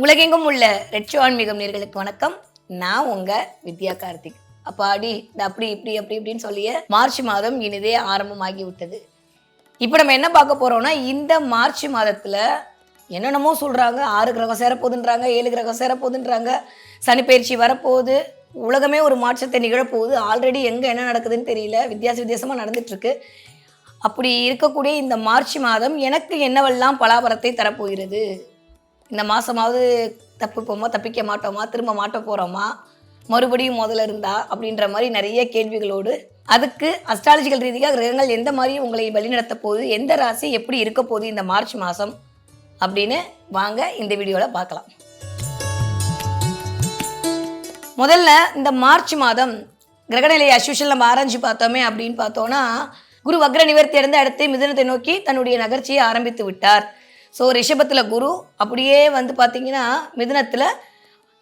உலகெங்கும் உள்ள ரெட்சோ ஆன்மீகம் நேர்களுக்கு வணக்கம். நான் உங்க வித்யா கார்த்திக். அப்பாடி இந்த அப்படி இப்படி அப்படி இப்படின்னு சொல்லிய மார்ச் மாதம் இனிதே ஆரம்பமாகி விட்டது இப்போ நம்ம என்ன பார்க்க போறோம்னா இந்த மார்ச் மாதத்துல என்னென்னமோ சொல்றாங்க. ஆறு கிரகம் சேரப்போகுதுன்றாங்க ஏழு கிரகம் சேரப்போகுதுன்றாங்க. சனி பயிற்சி வரப்போகுது. உலகமே ஒரு மாற்றத்தை நிகழப்போகுது. ஆல்ரெடி எங்கே என்ன நடக்குதுன்னு தெரியல. வித்தியாச வித்தியாசமாக நடந்துட்டு இருக்கு அப்படி இருக்கக்கூடிய இந்த மார்ச் மாதம் எனக்கு என்னவெல்லாம் பலாபரத்தை தரப்போகிறது? இந்த மாதமாவது தப்பிப்போமா தப்பிக்க மாட்டோமா திரும்ப மாட்ட போகிறோமா மறுபடியும் முதல்ல இருந்தா அப்படின்ற மாதிரி நிறைய கேள்விகளோடு அதுக்கு அஸ்ட்ராலஜிக்கல் ரீதியாக கிரகங்கள் எந்த மாதிரி உங்களை வழிநடத்த போகுது எந்த ராசி எப்படி இருக்க போகுது இந்த மார்ச் மாதம் அப்படின்னு வாங்க இந்த வீடியோவில் பார்க்கலாம். முதல்ல இந்த மார்ச் மாதம் கிரகநிலை அஸ்யூஷல் நம்ம ஆரஞ்சு பார்த்தோமே அப்படின்னு பார்த்தோன்னா குரு வக்ர நிவர்த்தி அடைந்து அடுத்து மிதனத்தை நோக்கி தன்னுடைய நகர்ச்சியை ஆரம்பித்து விட்டார். ஸோ ரிஷபத்தில் குரு அப்படியே வந்து பார்த்தீங்கன்னா மிதுனத்தில்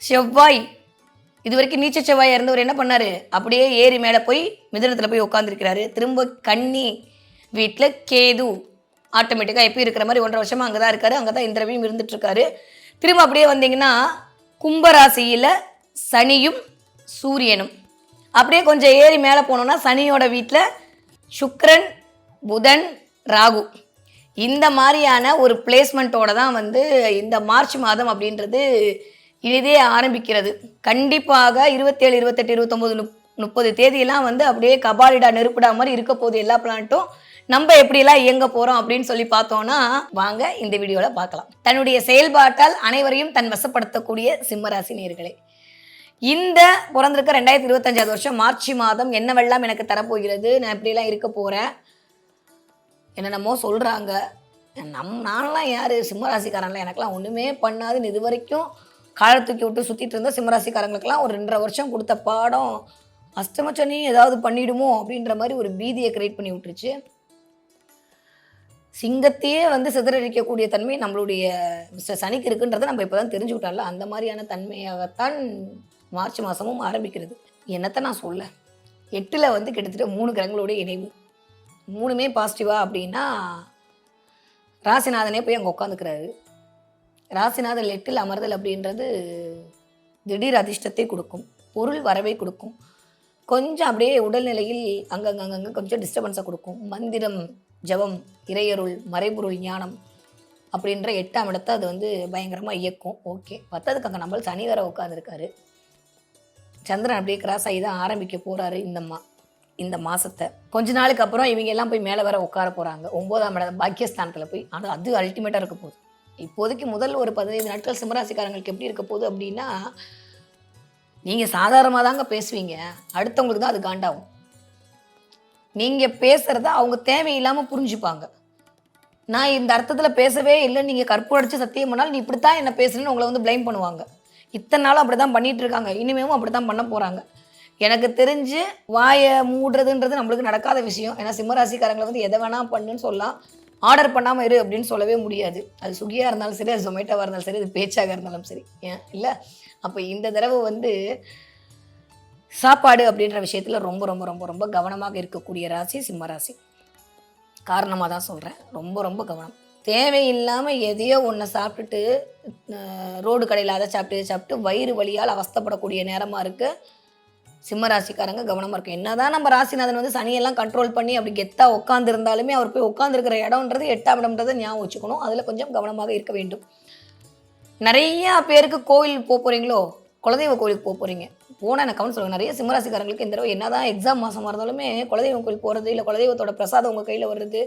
செவ்வாய். இது வரைக்கும் நீச்ச செவ்வாய் இருந்தவர் என்ன பண்ணார்? அப்படியே ஏறி மேலே போய் மிதுனத்தில் போய் உட்காந்துருக்கிறாரு திரும்ப கன்னி வீட்டில் கேது ஆட்டோமேட்டிக்காக எப்பயும் இருக்கிற மாதிரி ஒன்றரை வருஷமாக அங்கே தான் இருக்காரு. அங்கே தான் இந்திரவையும் இருந்துட்டுருக்காரு. திரும்ப அப்படியே வந்தீங்கன்னா கும்பராசியில் சனியும் சூரியனும். அப்படியே கொஞ்சம் ஏறி மேலே போனோம்னா சனியோட வீட்டில் சுக்ரன் புதன் ராகு. இந்த மாதிரியான ஒரு பிளேஸ்மெண்ட்டோட தான் வந்து இந்த மார்ச் மாதம் அப்படின்றது இனிதே ஆரம்பிக்கிறது. கண்டிப்பாக இருபத்தேழு இருபத்தெட்டு இருபத்தொம்போது முப் முப்பது தேதியெல்லாம் வந்து அப்படியே கபாலிடா நெருப்பிடா மாதிரி இருக்க போகுது எல்லா பிளான்ட்டும் நம்ம எப்படியெல்லாம் இயங்க போகிறோம் அப்படின்னு சொல்லி பார்த்தோன்னா வாங்க இந்த வீடியோவில் பார்க்கலாம். தன்னுடைய செயல்பாட்டால் அனைவரையும் தன் வசப்படுத்தக்கூடிய சிம்மராசி நேர்களே இந்த பிறந்திருக்க ரெண்டாயிரத்தி இருபத்தஞ்சாவது வருஷம் மார்ச் மாதம் என்னவெல்லாம் எனக்கு தரப்போகிறது நான் எப்படியெல்லாம் இருக்க போகிறேன் என்னென்னமோ சொல்கிறாங்க நம் நான்லாம் யார்? சிம்மராசிக்காரன்லாம் எனக்குலாம் ஒன்றுமே பண்ணாதுன்னு இது வரைக்கும் காலை தூக்கி விட்டு சுற்றிட்டு இருந்த சிம்மராசிக்காரங்களுக்கெல்லாம் ஒரு ரெண்டரை வருஷம் கொடுத்த பாடம் அஷ்டமச்சனி ஏதாவது பண்ணிடுமோ அப்படின்ற மாதிரி ஒரு பீதியை கிரியேட் பண்ணி விட்டுருச்சு. சிங்கத்தையே வந்து சிதறடிக்கக்கூடிய தன்மை நம்மளுடைய மிஸ்டர் சனிக்கு இருக்குன்றதை நம்ம இப்போ தான் தெரிஞ்சுக்கிட்டோம்ல. அந்த மாதிரியான தன்மையாகத்தான் மார்ச் மாதமும் ஆரம்பிக்கிறது. என்னத்தை நான் சொல்ல? எட்டில் வந்து கிட்டத்தட்ட மூணு கிரகங்களுடைய இணைவு. மூணுமே பாசிட்டிவா அப்படின்னா ராசிநாதனே போய் அங்கே உட்காந்துக்கிறாரு ராசிநாதன் லெட்டில் அமர்தல் அப்படின்றது திடீர் அதிர்ஷ்டத்தை கொடுக்கும் பொருள் வரவை கொடுக்கும். கொஞ்சம் அப்படியே உடல்நிலையில் அங்கங்க அங்கங்க கொஞ்சம் டிஸ்டர்பன்ஸை கொடுக்கும். மந்திரம் ஜபம் இறையருள் மறைபொருள் ஞானம் அப்படின்ற எட்டாம் இடத்தை அது வந்து பயங்கரமாக இயக்கும். ஓகே பத்ததுக்கு அங்கே நம்ம சனி வர உட்காந்துருக்காரு சந்திரன் அப்படியே கிராஸ் ஆகி தான் ஆரம்பிக்க போகிறாரு இந்தம்மா இந்த மாதத்தை கொஞ்ச நாளுக்கு அப்புறம் இவங்க எல்லாம் போய் மேலே வர உட்கார போகிறாங்க ஒம்போதாம் இடம் பாக்கியஸ்தானத்தில் போய். ஆனால் அது அல்டிமேட்டாக இருக்க போகுது. இப்போதைக்கு முதல் ஒரு பதினைந்து நாட்கள் சிம்மராசிக்காரங்களுக்கு எப்படி இருக்க போகுது அப்படின்னா நீங்கள் சாதாரணமாக தாங்க பேசுவீங்க. அடுத்தவங்களுக்கு தான் அது காண்டாகும். நீங்கள் பேசுகிறத அவங்க தேவையில்லாமல் புரிஞ்சுப்பாங்க. நான் இந்த அர்த்தத்தில் பேசவே இல்லை நீங்கள் கற்புடைச்சு சத்தியம் பண்ணால் நீ இப்படி தான் என்ன பேசுறேன்னு உங்களை வந்து ப்ளைம் பண்ணுவாங்க. இத்தனை நாளும் அப்படி தான் பண்ணிகிட்டு இருக்காங்க. இனிமேவும் அப்படி தான் பண்ண போகிறாங்க எனக்கு தெரிஞ்சு வாயை மூடுறதுன்றது நம்மளுக்கு நடக்காத விஷயம். ஏன்னா சிம்மராசிக்காரங்களை வந்து எதை வேணால் பண்ணுன்னு சொல்லலாம். ஆர்டர் பண்ணாமல் இரு அப்படின்னு சொல்லவே முடியாது. அது சுகியாக இருந்தாலும் சரி அது ஜொமேட்டோவாக இருந்தாலும் சரி அது பேச்சாக இருந்தாலும் சரி. ஏன்? இல்லை? அப்போ இந்த தடவை வந்து சாப்பாடு அப்படின்ற விஷயத்தில் ரொம்ப ரொம்ப ரொம்ப ரொம்ப கவனமாக இருக்கக்கூடிய ராசி சிம்ம ராசி காரணமாக தான் சொல்கிறேன் ரொம்ப ரொம்ப கவனம். தேவையில்லாமல் எதையோ ஒன்றை சாப்பிட்டுட்டு ரோடு கடையில் அதை சாப்பிட்டு சாப்பிட்டு வயிறு வலியால் அவஸ்தப்படக்கூடிய நேரமாக இருக்குது சிம்ம ராசிக்காரங்க கவனமாக இருக்கும் என்னதான் நம்ம ராசிநாதன் வந்து சனியெல்லாம் கண்ட்ரோல் பண்ணி அப்படி கெத்தா உட்காந்துருந்தாலுமே அவர் போய் உட்காந்துருக்கிற இடம்ன்றது எட்டாம் இடம்ன்றதை ஞாபகம் வச்சுக்கணும். அதில் கொஞ்சம் கவனமாக இருக்க வேண்டும். நிறையா பேருக்கு கோவில் போக போகிறீங்களோ குலதெய்வ கோவிலுக்கு போக போகிறீங்க போனால் எனக்கு கவனம் சொல்லுங்கள் நிறைய சிம்மராசிக்காரங்களுக்கு இந்த தடவை என்னதான் எக்ஸாம் மாதமாக இருந்தாலுமே குலதெய்வம் கோயில் போகிறது இல்லை குலதெய்வத்தோட பிரசாதம் உங்கள் கையில் வருது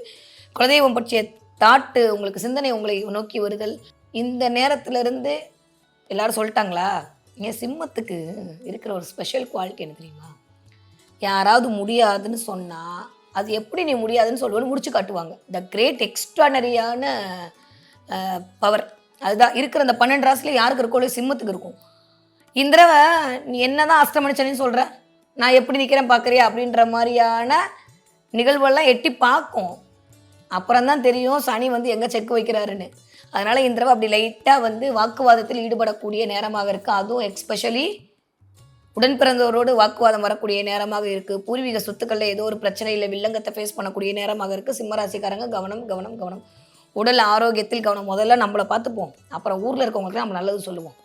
குலதெய்வம் பற்றிய தாட்டு உங்களுக்கு சிந்தனை உங்களை நோக்கி வருதல். இந்த நேரத்திலிருந்து எல்லாரும் சொல்லிட்டாங்களா? என் சிம்மத்துக்கு இருக்கிற ஒரு ஸ்பெஷல் குவாலிட்டி என்ன தெரியுமா? யாராவது முடியாதுன்னு சொன்னால் அது எப்படி நீ முடியாதுன்னு சொல்லுவோன்னு முடிச்சு காட்டுவாங்க. த கிரேட் எக்ஸ்ட்ரானரியான பவர் அதுதான் இருக்கிற அந்த பன்னெண்டு ராசியில் யாருக்கு இருக்கோ சிம்மத்துக்கு இருக்கும். இந்த தடவை நீ என்னதான் அஷ்டமணிச்சனின்னு சொல்கிற நான் எப்படி நிற்கிறேன் பார்க்குறியா? அப்படின்ற மாதிரியான நிகழ்வெல்லாம் எட்டி பார்க்கும். அப்புறம் தான் தெரியும் சனி வந்து எங்கே செக் வைக்கிறாருன்னு. அதனால் இந்த தடவை அப்படி லைட்டாக வந்து வாக்குவாதத்தில் ஈடுபடக்கூடிய நேரமாக இருக்குது அதுவும் எக்ஸ்பெஷலி உடன் பிறந்தவரோடு வாக்குவாதம் வரக்கூடிய நேரமாக இருக்குது பூர்வீக சொத்துக்களில் ஏதோ ஒரு பிரச்சனை இல்லை வில்லங்கத்தை ஃபேஸ் பண்ணக்கூடிய நேரமாக இருக்குது சிம்மராசிக்காரங்க கவனம் கவனம் கவனம். உடல் ஆரோக்கியத்தில் கவனம். முதல்ல நம்மளை பார்த்துப்போம். அப்புறம் ஊரில் இருக்கவங்களுக்கு நம்ம நல்லது சொல்லுவோம்.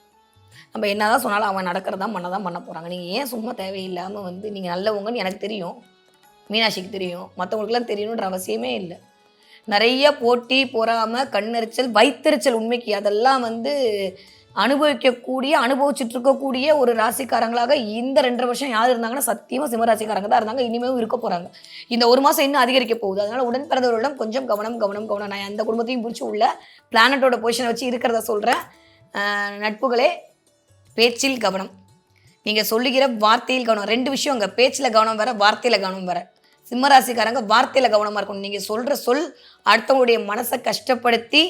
நம்ம என்னதான் சொன்னாலும் அவன் நடக்கிறதா பண்ண தான் பண்ண போகிறாங்க நீங்கள் ஏன் சும்மா தேவையில்லாமல் வந்து நீங்கள் நல்லவங்கன்னு எனக்கு தெரியும். மீனாட்சிக்கு தெரியும். மற்றவங்களுக்குலாம் தெரியணுன்ற அவசியமே இல்லை. நிறைய போட்டி பொறாமை கண்ணெரிச்சல் வைத்தெரிச்சல் உண்மைக்கு. அதெல்லாம் வந்து அனுபவிக்கக்கூடிய அனுபவிச்சுட்டு இருக்கக்கூடிய ஒரு ராசிக்காரங்களாக இந்த ரெண்டரை வருஷம் யார் இருந்தாங்கன்னா சத்தியமாக சிம்மராசிக்காரங்க தான் இருந்தாங்க. இனிமேலும் இருக்க போகிறாங்க இந்த ஒரு மாதம் இன்னும் அதிகரிக்க போகுது. அதனால் உடன் பிறந்தவர்களிடம் கொஞ்சம் கவனம் கவனம் கவனம். நான் அந்த குடும்பத்தையும் பிடிச்சி உள்ள பிளானட்டோட பொசிஷனை வச்சு இருக்கிறத சொல்கிறேன் நட்புகளே பேச்சில் கவனம். நீங்கள் சொல்லுகிற வார்த்தையில் கவனம். ரெண்டு விஷயம் அங்கே. பேச்சில் கவனம் வர வார்த்தையில் கவனம் வர. சிம்மராசிக்காரங்க வார்த்தையில் கவனமாக இருக்கணும். நீங்கள் சொல்கிற சொல் அடுத்தவங்களுடைய மனசை கஷ்டப்படுத்தி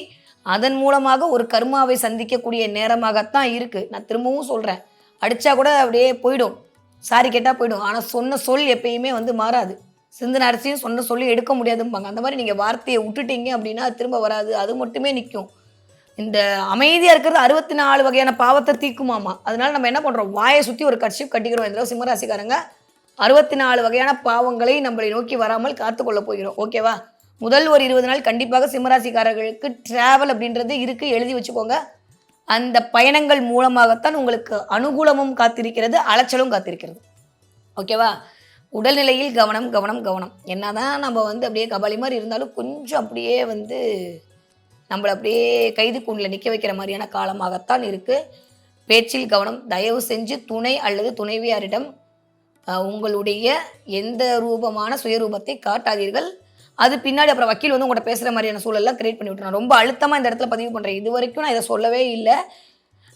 அதன் மூலமாக ஒரு கர்மாவை சந்திக்கக்கூடிய நேரமாகத்தான் இருக்குது நான் திரும்பவும் சொல்கிறேன் அடித்தா கூட அப்படியே போயிடும். சாரி கேட்டால் போயிடும். ஆனால் சொன்ன சொல் எப்பயுமே வந்து மாறாது. சிந்தன அரிசியும் சொன்ன சொல்லி எடுக்க முடியாதும்பாங்க. அந்த மாதிரி நீங்கள் வார்த்தையை விட்டுட்டீங்க அப்படின்னா அது திரும்ப வராது. அது மட்டுமே நிற்கும் இந்த அமைதியாக இருக்கிறது அறுபத்தி நாலு வகையான பாவத்தை தீக்குமாமா அதனால நம்ம என்ன பண்ணுறோம் வாயை சுற்றி ஒரு கட்சி கட்டிக்கிறோம். இந்த சிம்மராசிக்காரங்க அறுபத்தி நாலு வகையான பாவங்களை நம்மளை நோக்கி வராமல் காத்துக்கொள்ள போகிறோம். ஓகேவா முதல் ஒரு இருபது நாள் கண்டிப்பாக சிம்மராசிக்காரர்களுக்கு டிராவல் அப்படின்றது இருக்குது எழுதி வச்சுக்கோங்க. அந்த பயணங்கள் மூலமாகத்தான் உங்களுக்கு அனுகூலமும் காத்திருக்கிறது அலைச்சலும் காத்திருக்கிறது. ஓகேவா உடல்நிலையில் கவனம் கவனம் கவனம். என்னதான் நம்ம வந்து அப்படியே கபாலி மாதிரி இருந்தாலும் கொஞ்சம் அப்படியே வந்து நம்மளை அப்படியே கைது கூண்டில் நிற்க வைக்கிற மாதிரியான காலமாகத்தான் இருக்குது பேச்சில் கவனம் தயவு செஞ்சு துணை அல்லது துணைவியாரிடம் உங்களுடைய எந்த ரூபமான சுயரூபத்தை காட்டாதீர்கள். அது பின்னாடி அப்புறம் வக்கீல் வந்து உங்கள்கிட்ட பேசுகிற மாதிரியான சூழல்லாம் கிரியேட் பண்ணி விட்டுறேன் ரொம்ப அழுத்தமாக இந்த இடத்துல பதிவு பண்ணுறேன் இது வரைக்கும் நான் இதை சொல்லவே இல்லை.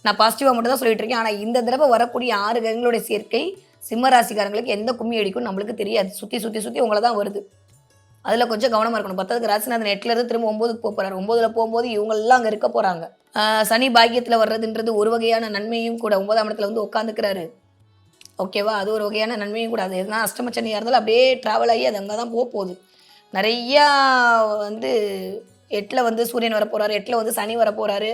நான் பாசிட்டிவாக மட்டும் தான் சொல்லிட்டு இருக்கேன். ஆனால் இந்த தடவை வரக்கூடிய ஆறு கிரகங்களுடைய சேர்க்கை சிம்ம ராசிக்காரங்களுக்கு எந்த கும்மி அடிக்கும் நம்மளுக்கு தெரியாது. சுற்றி சுற்றி சுற்றி உங்களை தான் வருது. அதில் கொஞ்சம் கவனமாக இருக்கணும். பத்தாவது ராசிநாதன் எட்டுல இருந்து திரும்ப ஒம்போதுக்கு போக போகிறார் ஒம்போதில் போகும்போது இவங்கெல்லாம் அங்கே இருக்க போகிறாங்க சனி பாக்கியத்தில் வர்றதுன்றது ஒரு வகையான நன்மையும் கூட ஒன்பதாம் இடத்துல வந்து உட்காந்துக்கிறாரு ஓகேவா? அது ஒரு வகையான நன்மையும் கூட. அது எதுனா அஷ்டமச்சனியாக இருந்தாலும் அப்படியே ட்ராவல் ஆகி அது அங்கே தான் போக போகுது. நிறையா வந்து எட்டில் வந்து சூரியன் வர போகிறாரு எட்டில் வந்து சனி வர போகிறாரு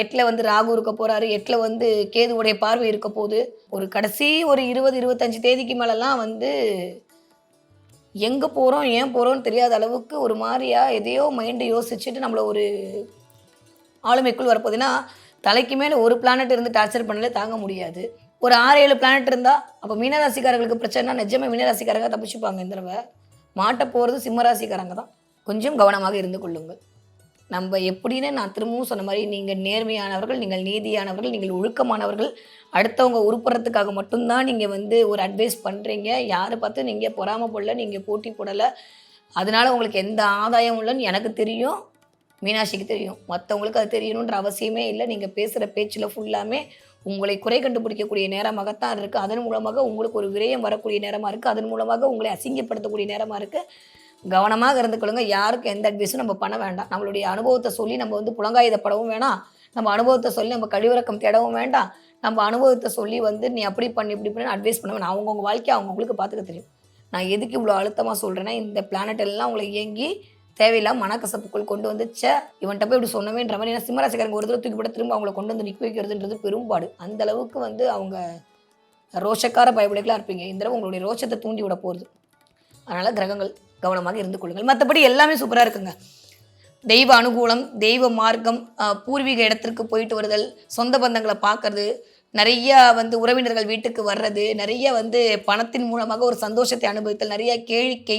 எட்டில் வந்து ராகு இருக்க போகிறாரு எட்டில் வந்து கேதுவுடைய பார்வை இருக்க போகுது. ஒரு கடைசி ஒரு இருபது இருபத்தஞ்சி தேதிக்கு மேலெலாம் வந்து எங்கே போகிறோம் ஏன் போகிறோம்னு தெரியாத அளவுக்கு ஒரு மாதிரியாக எதையோ மைண்டு யோசிச்சுட்டு நம்மளை ஒரு ஆளுமைக்குள் வரப்போகுதுன்னா தலைக்கு மேலே ஒரு பிளானட் இருந்து டார்ச்சர் பண்ணல தாங்க முடியாது. ஒரு ஆறு ஏழு பிளானட் இருந்தால் அப்போ மீனராசிக்காரர்களுக்கு பிரச்சனை நிஜமே மீனராசிக்காரங்க தப்பிச்சுப்பாங்க இந்த தடவை. மாட்ட போகிறது சிம்மராசிக்காரங்க தான். கொஞ்சம் கவனமாக இருந்து கொள்ளுங்கள். நம்ம எப்படின்னு நான் திரும்பவும் சொன்ன மாதிரி நீங்கள் நேர்மையானவர்கள் நீங்கள் நீதியானவர்கள் நீங்கள் ஒழுக்கமானவர்கள் அடுத்தவங்க உருப்புறத்துக்காக மட்டும்தான் நீங்கள் வந்து ஒரு அட்வைஸ் பண்ணுறீங்க யாரை பார்த்து நீங்கள் பொறாமப்படல நீங்கள் போட்டி போடலை. அதனால உங்களுக்கு எந்த ஆதாயம் இல்லைன்னு எனக்கு தெரியும். மீனாட்சிக்கு தெரியும். மற்றவங்களுக்கு அது தெரியணுன்ற அவசியமே இல்லை. நீங்கள் பேசுகிற பேச்சில் ஃபுல்லாமே உங்களை குறை கண்டுபிடிக்கக்கூடிய நேரமாகத்தான் இருக்குது அதன் மூலமாக உங்களுக்கு ஒரு விரயம் வரக்கூடிய நேரமாக இருக்குது அதன் மூலமாக உங்களை அசிங்கப்படுத்தக்கூடிய நேரமாக இருக்குது கவனமாக இருந்துக்கொள்ளுங்க யாருக்கும் எந்த அட்வைஸும் நம்ம பண்ண வேண்டாம். நம்மளுடைய அனுபவத்தை சொல்லி நம்ம வந்து புலங்காயுதப்படவும் வேணாம். நம்ம அனுபவத்தை சொல்லி நம்ம கழிவிறக்கம் தேடவும் வேண்டாம். நம்ம அனுபவத்தை சொல்லி வந்து நீ அப்படி பண்ணி இப்படி பண்ணி அட்வைஸ் பண்ண வேணாம் அவங்கவுங்க வாழ்க்கையை அவங்கவுங்களுக்கு பார்த்துக்க தெரியும். நான் எதுக்கு இவ்வளோ அழுத்தமாக சொல்கிறேன்னா இந்த பிளானட் எல்லாம் உங்களை இயங்கி தேவையில்லாம மனக்கசப்புக்குள் கொண்டு வந்துச்சே. இவன்கிட்ட போய் இப்படி சொன்னவேன்ற மாதிரி ஏன்னா சிம்மராசிக்காரங்க ஒரு தடவை தூக்கி போட திரும்ப அவங்கள கொண்டு வந்து நிற்க வைக்கிறதுன்றது பெரும்பாடு. அந்த அளவுக்கு வந்து அவங்க ரோஷக்கார பயபடிகளாக இருப்பீங்க. இந்த தடவை உங்களுடைய ரோஷத்தை தூண்டி விட போகுது அதனால் கிரகங்கள் கவனமாக இருந்து கொள்ளுங்கள். மற்றபடி எல்லாமே சூப்பராக இருக்குங்க. தெய்வ அனுகூலம் தெய்வ மார்க்கம் பூர்வீக இடத்திற்கு போயிட்டு வருதல் சொந்த பந்தங்களை பார்க்கறது நிறைய வந்து உறவினர்கள் வீட்டுக்கு வர்றது நிறைய வந்து பணத்தின் மூலமாக ஒரு சந்தோஷத்தை அனுபவித்தல் நிறைய கேளிக்கை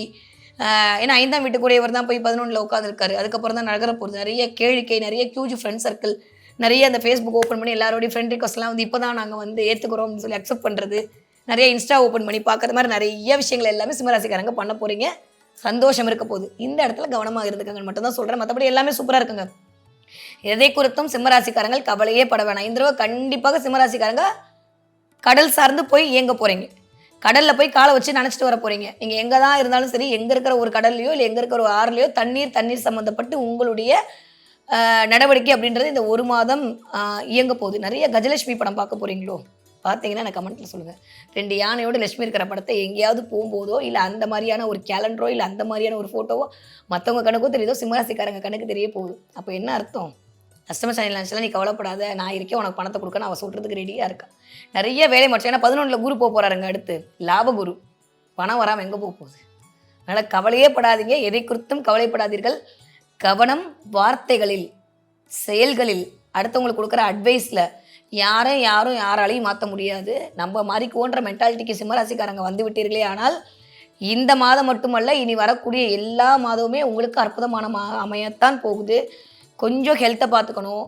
ஏன்னா ஐந்தாம் வீட்டுக்குரியவர் தான் போய் பதினொன்றில் உட்காந்துருக்காரு அதுக்கப்புறம் தான் நகர போகிறது நிறைய கேளிக்கை நிறைய கியூஜ் ஃப்ரெண்ட் சர்க்கிள் நிறைய அந்த ஃபேஸ்புக் ஓப்பன் பண்ணி எல்லாரோடைய ஃப்ரெண்ட் ரிக்வஸ்ட்லாம் வந்து இப்போ தான் நாங்கள் வந்து ஏற்றுக்கிறோம் அப்படின்னு சொல்லி அக்செப்ட் பண்ணுறது நிறைய இன்ஸ்டா ஓப்பன் பண்ணி பார்க்குற மாதிரி நிறைய விஷயங்கள் எல்லாமே சிம்மராசிக்காரங்க பண்ண போகிறீங்க சந்தோஷம் இருக்க போகுது. இந்த இடத்துல கவனமாக இருந்துக்கங்க மட்டும் தான் சொல்கிறேன் மற்றபடி எல்லாமே சூப்பராக இருக்குங்க. எதை குறித்தும் சிம்மராசிக்காரங்கள் கவலையே பட வேணாம். இந்த தடவை கண்டிப்பாக சிம்மராசிக்காரங்க கடல் சார்ந்து போய் இயங்க போகிறீங்க கடலில் போய் காலை வச்சு நினச்சிட்டு வர போகிறீங்க நீங்கள் எங்கே தான் இருந்தாலும் சரி எங்கே இருக்கிற ஒரு கடல்லையோ இல்லை எங்கே இருக்கிற ஒரு ஆறுலையோ தண்ணீர் தண்ணீர் சம்மந்தப்பட்டு உங்களுடைய நடவடிக்கை அப்படின்றது இந்த ஒரு மாதம் இயங்க போகுது. நிறைய கஜலட்சுமி படம் பார்க்க போகிறீங்களோ பார்த்தீங்கன்னா எனக்கு கமெண்ட்டில் சொல்லுங்கள் ரெண்டு யானையோட லட்சுமி இருக்கிற படத்தை எங்கேயாவது போகும்போதோ இல்லை அந்த மாதிரியான ஒரு கேலண்டரோ இல்லை அந்த மாதிரியான ஒரு ஃபோட்டோவோ மற்றவங்க கணக்கோ தெரியுதோ சிம்மராசிக்காரங்க கணக்கு தெரிய போகுது. அப்போ என்ன அர்த்தம்? கஸ்டமர் சேனல் நீ கவலைப்படாத நான் இருக்கேன் உனக்கு பணத்தை கொடுக்க அவள் சொல்கிறதுக்கு ரெடியாக இருக்கா நிறைய வேலை மாற்றம் ஏன்னா பதினொன்றில் குரு போக போகிறாருங்க அடுத்து. லாப குரு. பணம் வராமல் எங்கே போக போகுது? அதனால் கவலையே படாதீங்க. எதை குறித்தும் கவலைப்படாதீர்கள். கவனம் வார்த்தைகளில் செயல்களில் அடுத்தவங்களுக்கு கொடுக்குற அட்வைஸில் யாரும் யாரும் யாராலையும் மாற்ற முடியாது. நம்ம மாறிக்குவோன்ற மென்டாலிட்டிக்கு சிம்மராசிக்காரங்க வந்து விட்டீர்களே ஆனால் இந்த மாதம் மட்டுமல்ல இனி வரக்கூடிய எல்லா மாதமுமே உங்களுக்கு அற்புதமான மா அமையத்தான் போகுது. கொஞ்சம் ஹெல்த்தை பார்த்துக்கணும்.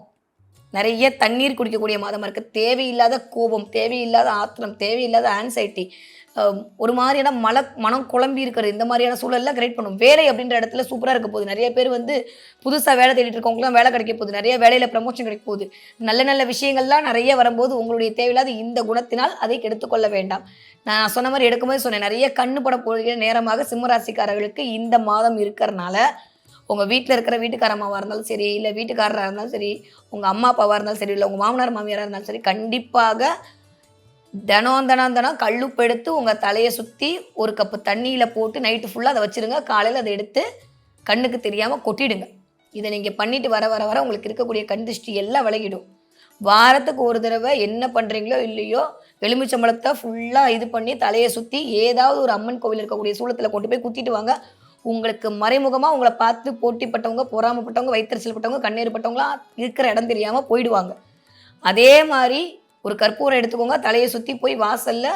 நிறைய தண்ணீர் குடிக்கக்கூடிய மாதமாக இருக்குது தேவையில்லாத கோபம் தேவையில்லாத ஆத்திரம் தேவையில்லாத ஆன்சைட்டி ஒரு மாதிரியான மல மனம் குழம்பி இருக்கிறது. இந்த மாதிரியான சூழல்லாம் கிரியேட் பண்ணும். வேலை அப்படின்ற இடத்துல சூப்பராக இருக்க போகுது. நிறைய பேர் வந்து புதுசாக வேலை தேடிட்டு இருக்கவங்களாம் வேலை கிடைக்க போகுது. நிறைய வேலையில் ப்ரமோஷன் கிடைக்க போகுது. நல்ல நல்ல விஷயங்கள்லாம் நிறைய வரும்போது உங்களுடைய தேவையில்லாத இந்த குணத்தினால் அதை எடுத்துக்கொள்ள வேண்டாம். நான் சொன்ன மாதிரி எடுக்கும்போது சொன்னேன். நிறைய கண்ணு பட போகிற நேரமாக சிம்மராசிக்காரர்களுக்கு இந்த மாதம் இருக்கிறனால உங்கள் வீட்டில் இருக்கிற வீட்டுக்காரம்மாவாக இருந்தாலும் சரி இல்லை வீட்டுக்காரராக இருந்தாலும் சரி உங்கள் அம்மா அப்பாவாக இருந்தாலும் சரி இல்லை உங்கள் மாமனார் மாமியாராக இருந்தாலும் சரி கண்டிப்பாக தினம் தினம் தினம் கல்லுப்பு எடுத்து உங்கள் தலையை சுற்றி ஒரு கப்பு தண்ணியில் போட்டு நைட்டு ஃபுல்லாக அதை வச்சுருங்க. காலையில் அதை எடுத்து கண்ணுக்கு தெரியாமல் கொட்டிடுங்க. இதை நீங்கள் பண்ணிட்டு வர வர வர உங்களுக்கு இருக்கக்கூடிய கண் திருஷ்டி எல்லாம் விலகிடும். வாரத்துக்கு ஒரு தடவை என்ன பண்ணுறீங்களோ இல்லையோ எலுமிச்சம்பழத்தை ஃபுல்லாக இது பண்ணி தலையை சுற்றி ஏதாவது ஒரு அம்மன் கோவில் இருக்கக்கூடிய சூளத்தில் கொண்டு போய் குத்திட்டு வாங்க. உங்களுக்கு மறைமுகமாக உங்களை பார்த்து போட்டிப்பட்டவங்க பொறாமப்பட்டவங்க வைத்தறிச்சல்பட்டவங்க கண்ணீர்பட்டவங்களாம் இருக்கிற இடம் தெரியாமல் போயிடுவாங்க. அதே மாதிரி ஒரு கற்பூரம் எடுத்துக்கோங்க. தலையை சுற்றி போய் வாசலில்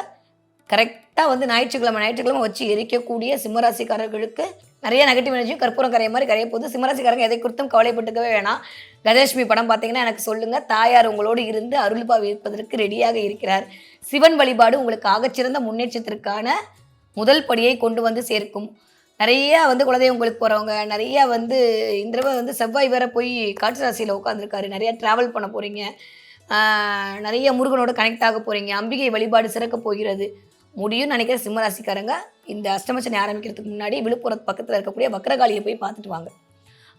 கரெக்டாக வந்து ஞாயிற்றுக்கிழமை ஞாயிற்றுக்கிழமை வச்சு எரிக்கக்கூடிய சிம்மராசிக்காரர்களுக்கு நிறைய நெகட்டிவ் எனர்ஜியும் கற்பூரம் கரைய மாதிரி கரைய போகுது. சிம்மராசிக்காரங்க எதை குறித்தும் கவலைப்பட்டுக்கவே வேணாம். கஜலட்சுமி படம் பார்த்தீங்கன்னா எனக்கு சொல்லுங்கள் தாயார் உங்களோடு இருந்து அருள்பாவி இருப்பதற்கு ரெடியாக இருக்கிறார். சிவன் வழிபாடு உங்களுக்கு ஆகச்சிறந்த முன்னேற்றத்திற்கான முதல் படியை கொண்டு வந்து சேர்க்கும். நிறையா வந்து குலதெய்வங்களுக்கு போகிறவங்க நிறையா வந்து இந்த தடவை வந்து செவ்வாய் வேற போய் காற்று ராசியில் உட்காந்துருக்காரு நிறையா ட்ராவல் பண்ண போகிறீங்க நிறைய முருகனோட கனெக்ட் ஆக போகிறீங்க அம்பிகை வழிபாடு சிறக்க போகிறது. முடியும்னு நினைக்கிற சிம்மராசிக்காரங்க இந்த அஷ்டமச்சனை ஆரம்பிக்கிறதுக்கு முன்னாடி விழுப்புரம் பக்கத்தில் இருக்கக்கூடிய வக்ரகாளியை போய் பார்த்துட்டு வாங்க.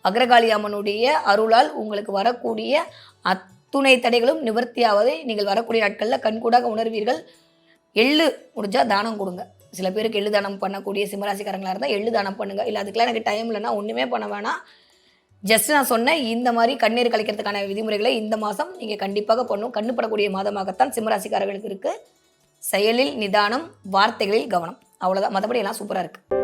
வக்ரகாளி அம்மனுடைய அருளால் உங்களுக்கு வரக்கூடிய அத்துணை தடைகளும் நிவர்த்தியாவதை நீங்கள் வரக்கூடிய நாட்களில் கண்கூடாக உணர்வீர்கள். எள்ளு முடிஞ்சால் தானம் கொடுங்க. சில பேருக்கு எழுதானம் பண்ணக்கூடிய சிம்மராசிக்காரங்களாக இருந்தால் எழுதானம் பண்ணுங்கள் இல்லை அதுக்கெல்லாம் எனக்கு டைம் இல்லைனா ஒன்றுமே பண்ண வேணாம். ஜஸ்ட் நான் சொன்னேன் இந்த மாதிரி கண்ணீர் கலைக்கிறதுக்கான விதிமுறைகளை இந்த மாதம் நீங்கள் கண்டிப்பாக பண்ணும். கண்ணுப்படக்கூடிய மாதமாகத்தான் சிம்மராசிக்காரர்களுக்கு இருக்குது செயலில் நிதானம் வார்த்தைகளில் கவனம். அவ்வளோதான் மற்றபடி எல்லாம் சூப்பராக இருக்குது